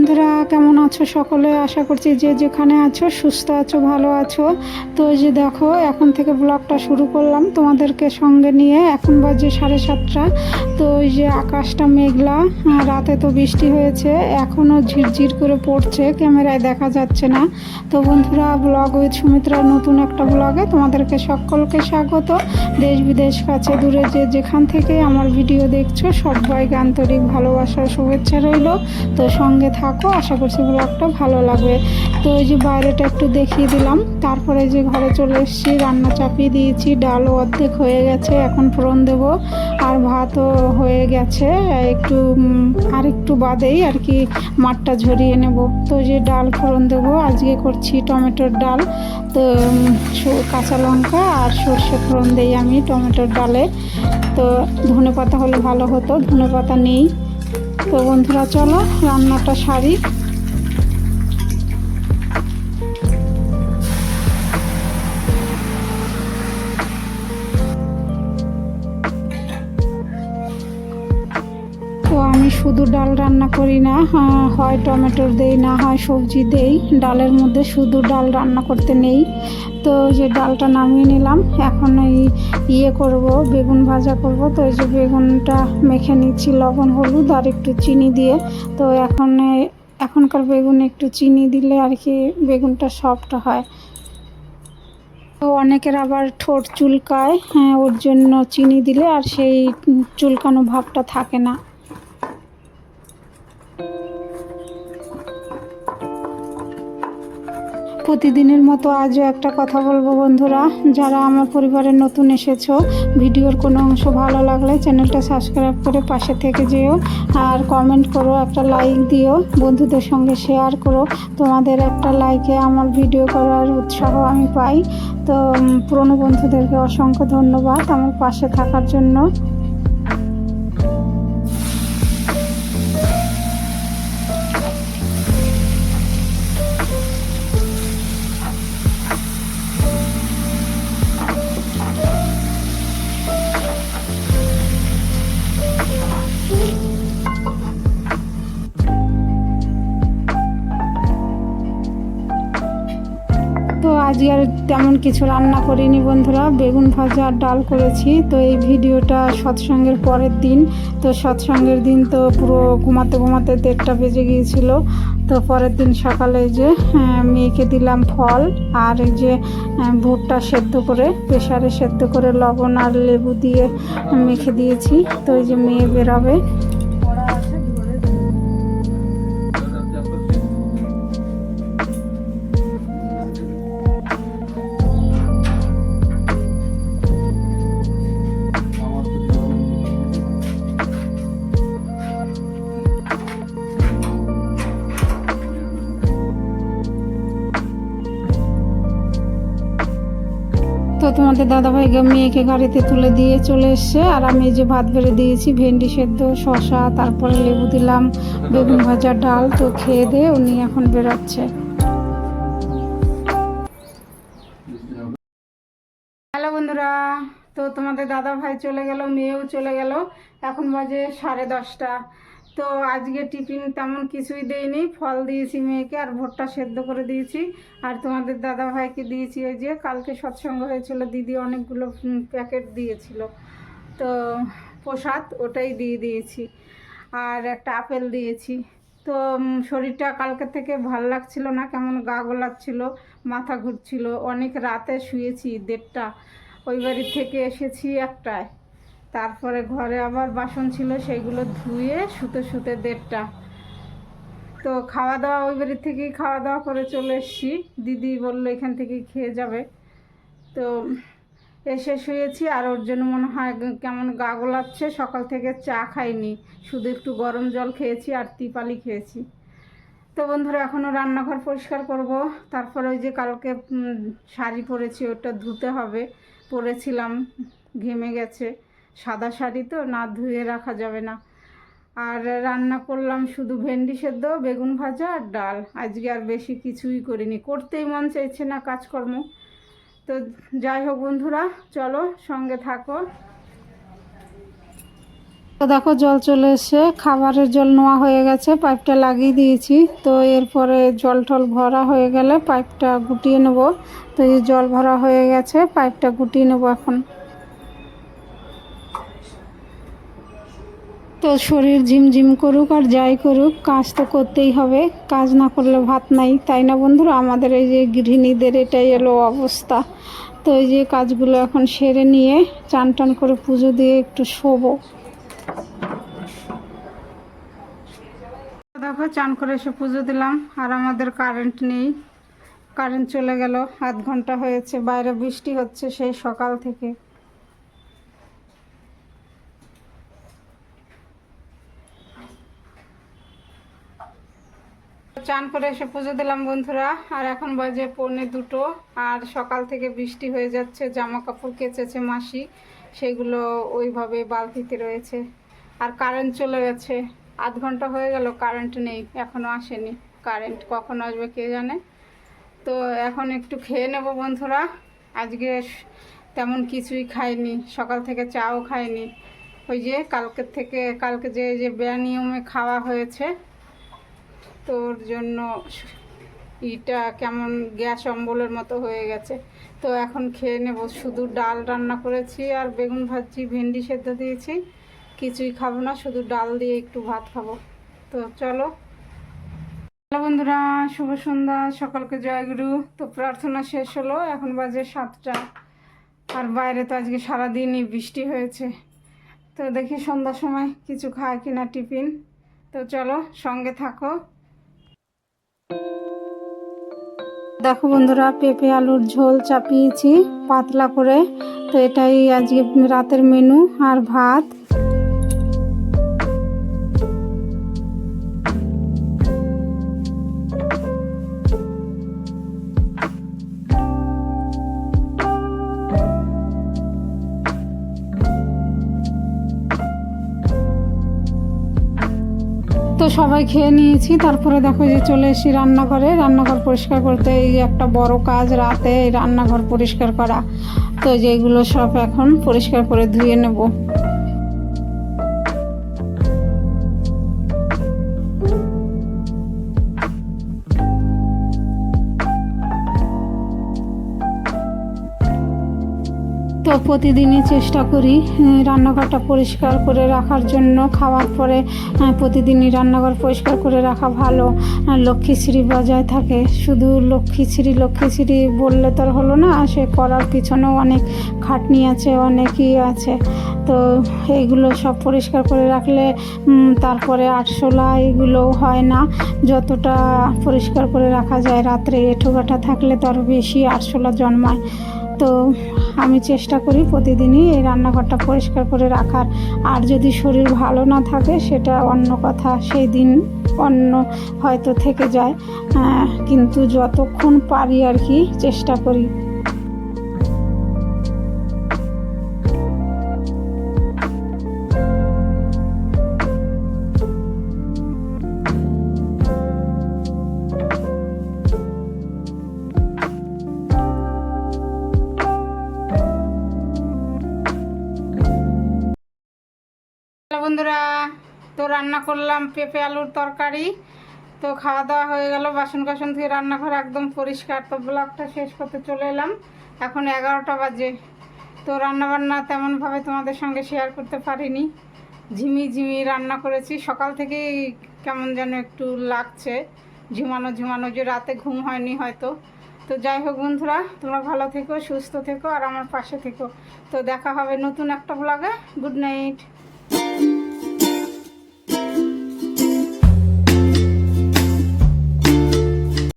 বন্ধুরা, কেমন আছো সকলে? আশা করছি যে যেখানে আছো, সুস্থ আছো, ভালো আছো। তো যে দেখো, এখন থেকে ব্লগটা শুরু করলাম তোমাদেরকে সঙ্গে নিয়ে। এখন বাজে সাড়ে সাতটা। তো ওই যে আকাশটা মেঘলা রাতে তো বৃষ্টি হয়েছে। এখনও ঝিরঝির করে পড়ছে, ক্যামেরায় দেখা যাচ্ছে না। তো বন্ধুরা ব্লগ উইথ সুমিত্রার নতুন একটা ব্লগে তোমাদেরকে সকলকে স্বাগত। দেশ বিদেশ, কাছে দূরে যে যেখান থেকে আমার ভিডিও দেখছ, সবাইকে আন্তরিক ভালোবাসার শুভেচ্ছা রইল। তো সঙ্গে থাকো আশা করছি ব্লগটা ভালো লাগবে। তো এই যে বাইরেটা একটু দেখিয়ে দিলাম। তারপরে যে ঘরে চলে এসেছি, রান্না চাপিয়ে দিয়েছি ডালও অর্ধেক হয়ে গেছে, এখন ফোড়ন দেবো। আর ভাতও হয়ে গেছে, একটু আর একটু বাদেই আর কি মাঠটা ঝরিয়ে নেব। তো যে ডাল ফোড়ন দেবো, আজকে করছি টমেটোর ডাল। তো কাঁচা লঙ্কা আর সর্ষে ফোড়ন দিই আমি টমেটোর ডালে। তো ধনে পাতা হলে ভালো হতো ধনে পাতা নেই। তো বন্ধুরা চলো রান্নাটা সারি। আমি শুধু ডাল রান্না করি না, হয় টমেটোর দেই, না হয় সবজি দেই। ডালের মধ্যে শুধু ডাল রান্না করতে নেই। তো যে ডালটা নামিয়ে নিলাম। এখন এই ইয়ে করব, বেগুন ভাজা করব। তো এই যে বেগুনটা মেখে নিচ্ছি, লবণ, হলুদ আর একটু চিনি দিয়ে। তো এখন এখনকার বেগুন একটু চিনি দিলে আর কি বেগুনটা সফট হয়। তো অনেকের আবার ঠোঁট চুলকায় হ্যাঁ ওর জন্য চিনি দিলে আর সেই চুলকানো ভাবটা থাকে না। প্রতিদিনের মতো আজও একটা কথা বলব বন্ধুরা। যারা আমার পরিবারের নতুন এসেছ, ভিডিওর কোনো অংশ ভালো লাগলে চ্যানেলটা সাবস্ক্রাইব করে পাশে থেকে যেও। আর কমেন্ট করো, একটা লাইক দিও, বন্ধুদের সঙ্গে শেয়ার করো। তোমাদের একটা লাইকে আমার ভিডিও করার উৎসাহ আমি পাই। তো পুরনো বন্ধুদেরকে অসংখ্য ধন্যবাদ আমার পাশে থাকার জন্য। আজকে আর তেমন কিছু রান্না করিনি বন্ধুরা। বেগুন ভাজা আর ডাল করেছি। তো এই ভিডিওটা সৎসঙ্গের পরের দিন। তো সৎসঙ্গের দিন তো পুরো ঘুমাতে ঘুমাতে দেড়টা বেজে গিয়েছিল। তো পরের দিন সকালে যে মেয়েকে দিলাম ফল আর এই যে ভুট্টা সেদ্ধ করে প্রেশারে সেদ্ধ করে লবণ আর লেবু দিয়ে মেখে দিয়েছি। তো এই যে মেয়ে বেরোবে। তোমাদের দাদাভাইকে মেয়েকে গাড়িতে তুলে দিয়ে চলে এসছে। আর আমি যে ভাত বেড়ে দিয়েছি, ভেন্ডি সেদ্ধ শশা তারপরে লেবু দিলাম, বেগুন ভাজা, ডাল, তো খেয়ে দিয়ে উনি এখন বেরোচ্ছে। হ্যালো বন্ধুরা, তো তোমাদের দাদা ভাই চলে গেল, মেয়েও চলে গেল। এখন বাজে সাড়ে দশটা। তো আজকে টিফিন তেমন কিছুই দেইনি। ফল দিয়েছি মেয়েকে আর ভোটটা সেদ্ধ করে দিয়েছি। আর তোমাদের দাদা ভাইকে দিয়েছি ওই যে, কালকে সৎসঙ্গ হয়েছিল, দিদি অনেকগুলো প্যাকেট দিয়েছিল। তো প্রসাদ ওটাই দিয়ে দিয়েছি। আর একটা আপেল দিয়েছি। তো শরীরটা কালকে থেকে ভালো লাগছিল না, কেমন গা গোলাচ্ছিল, মাথা ঘুরছিল। অনেক রাতে শুয়েছি দেড়টা। ওই বাড়ি থেকে এসেছি একটায়। তারপরে ঘরে আবার বাসন ছিল, সেইগুলো ধুয়ে শুতে শুতে দেড়টা। তো খাওয়া দাওয়া, ওই বাড়ি থেকেই খাওয়া দাওয়া করে চলে এসেছি। দিদি বলল এখান থেকেই খেয়ে যাবে। তো এসে শুয়েছি, আর ওর জন্য মনে হয় কেমন গা গোলাচ্ছে, সকাল থেকে চা খাইনি। শুধু একটু গরম জল খেয়েছি আর তিপালি খেয়েছি। তো বন্ধুরা এখনও রান্নাঘর পরিষ্কার করব। তারপরে ওই যে কালকে শাড়ি পরেছি, ওটা ধুতে হবে। পরেছিলাম, ঘেমে গেছে। সাদা শাড়ি তো, না ধুয়ে রাখা যাবে না। আর রান্না করলাম শুধু ভেন্ডি সেদ্ধ, বেগুন ভাজা আর ডাল। আজকে আর বেশি কিছুই করিনি, করতেই মন চাইছে না কাজকর্ম। তো যাই হোক বন্ধুরা, চলো সঙ্গে থাকো। দেখো জল চলে এসে খাবারের জল নেওয়া হয়ে গেছে, পাইপটা লাগিয়ে দিয়েছি। তো এরপরে জল টল ভরা হয়ে গেলে পাইপটা গুটিয়ে নেব। তো এই জল ভরা হয়ে গেছে, পাইপটা গুটিয়ে নেব এখন। তো শরীর ঝিমঝিম করুক আর যাই করুক, কাজ তো করতেই হবে। কাজ না করলে ভাত নাই, তাই না বন্ধুরা? আমাদের এই যে গৃহিণীদের এটাই এলো অবস্থা। তো এই যে কাজগুলো এখন সেরে নিয়ে চান টান করে পুজো দিয়ে একটু শোবো। দেখো, চান করে এসে পুজো দিলাম, আর আমাদের কারেন্ট নেই। কারেন্ট চলে গেল, আধ ঘণ্টা হয়েছে, বাইরে বৃষ্টি হচ্ছে সেই সকাল থেকে। চান করে এসে পুজো দিলাম বন্ধুরা। আর এখন বাজে পৌনে দুটো, আর সকাল থেকে বৃষ্টি হয়ে যাচ্ছে জামা কাপড় কেচেছে মাসি, সেগুলো ওইভাবে বালতিতে রয়েছে। আর কারেন্ট চলে গেছে, আধ ঘণ্টা হয়ে গেল কারেন্ট নেই এখনও আসেনি। কারেন্ট কখন আসবে কে জানে? তো এখন একটু খেয়ে নেব বন্ধুরা। আজকে তেমন কিছুই খাইনি, সকাল থেকে চাও খাইনি। ওই যে কালকের থেকে, কালকে যে যে, বেয়া নিয়মে খাওয়া হয়েছে তোর জন্য ইটা কেমন গ্যাস অম্বলের মতো হয়ে গেছে। তো এখন খেয়ে নেব। শুধু ডাল রান্না করেছি আর বেগুন ভাজি, ভেন্ডি সেদ্ধ দিয়েছি। কিছুই খাব না, শুধু ডাল দিয়ে একটু ভাত খাব। তো চলো। হ্যালো বন্ধুরা, শুভ সন্ধ্যা, সকালকে জয়গুরু তো প্রার্থনা শেষ হলো, এখন বাজে সাতটা। আর বাইরে তো আজকে সারাদিনই বৃষ্টি হয়েছে। তো দেখি সন্ধ্যার সময় কিছু খায় কিনা টিফিন। তো চলো, সঙ্গে থাকো। দেখো বন্ধুরা, পেঁপে, আলুর ঝোল চাপিয়েছি পাতলা করে। তো এটাই আজকে রাতের মেনু আর ভাত। তো সবাই খেয়ে নিয়েছি। তারপরে দেখো যে চলে এসেছি রান্নাঘরে। রান্নাঘর পরিষ্কার করতে এই একটা বড় কাজ রাতে রান্নাঘর পরিষ্কার করা। তো যেগুলো সব এখন পরিষ্কার করে ধুয়ে নেব। তো প্রতিদিনই চেষ্টা করি রান্নাঘরটা পরিষ্কার করে রাখার জন্য। খাওয়ার পরে প্রতিদিনই রান্নাঘর পরিষ্কার করে রাখা ভালো। লক্ষ্মীশ্রী বজায় থাকে। শুধু লক্ষ্মীশ্রী লক্ষ্মীশ্রী বললে তো হলো না, সে করার পিছনেও অনেক খাটনি আছে অনেকই আছে। তো এইগুলো সব পরিষ্কার করে রাখলে তারপরে আটশোলা এগুলো হয় না। যতটা পরিষ্কার করে রাখা যায়, রাত্রে এঁঠোগাঠা থাকলে তো বেশি আরশোলা জন্মায়। তো আমি চেষ্টা করি প্রতিদিনই এই রান্নাঘরটা পরিষ্কার করে রাখার। আর যদি শরীর ভালো না থাকে, সেটা অন্য কথা। সেই দিন অন্য হয়তো থেকে যায়। কিন্তু যতক্ষণ পারি আর কি, চেষ্টা করি। তো রান্না করলাম পেঁপে আলুর তরকারি। তো খাওয়া দাওয়া হয়ে গেল বাসন কাসন ধুয়ে রান্নাঘর একদম পরিষ্কার। তো ব্লগটা শেষ করতে চলে এলাম। এখন এগারোটা বাজে। তো রান্নাবান্না তেমনভাবে তোমাদের সঙ্গে শেয়ার করতে পারিনি। ঝিমি ঝিমি রান্না করেছি। সকাল থেকেই কেমন যেন একটু লাগছে। ঝিমানো ঝিমানো যে রাতে ঘুম হয়নি হয়তো। তো যাই হোক বন্ধুরা, তোমরা ভালো থেকো, সুস্থ থেকো, আর আমার পাশে থেকো। তো দেখা হবে নতুন একটা ব্লগে গুড নাইট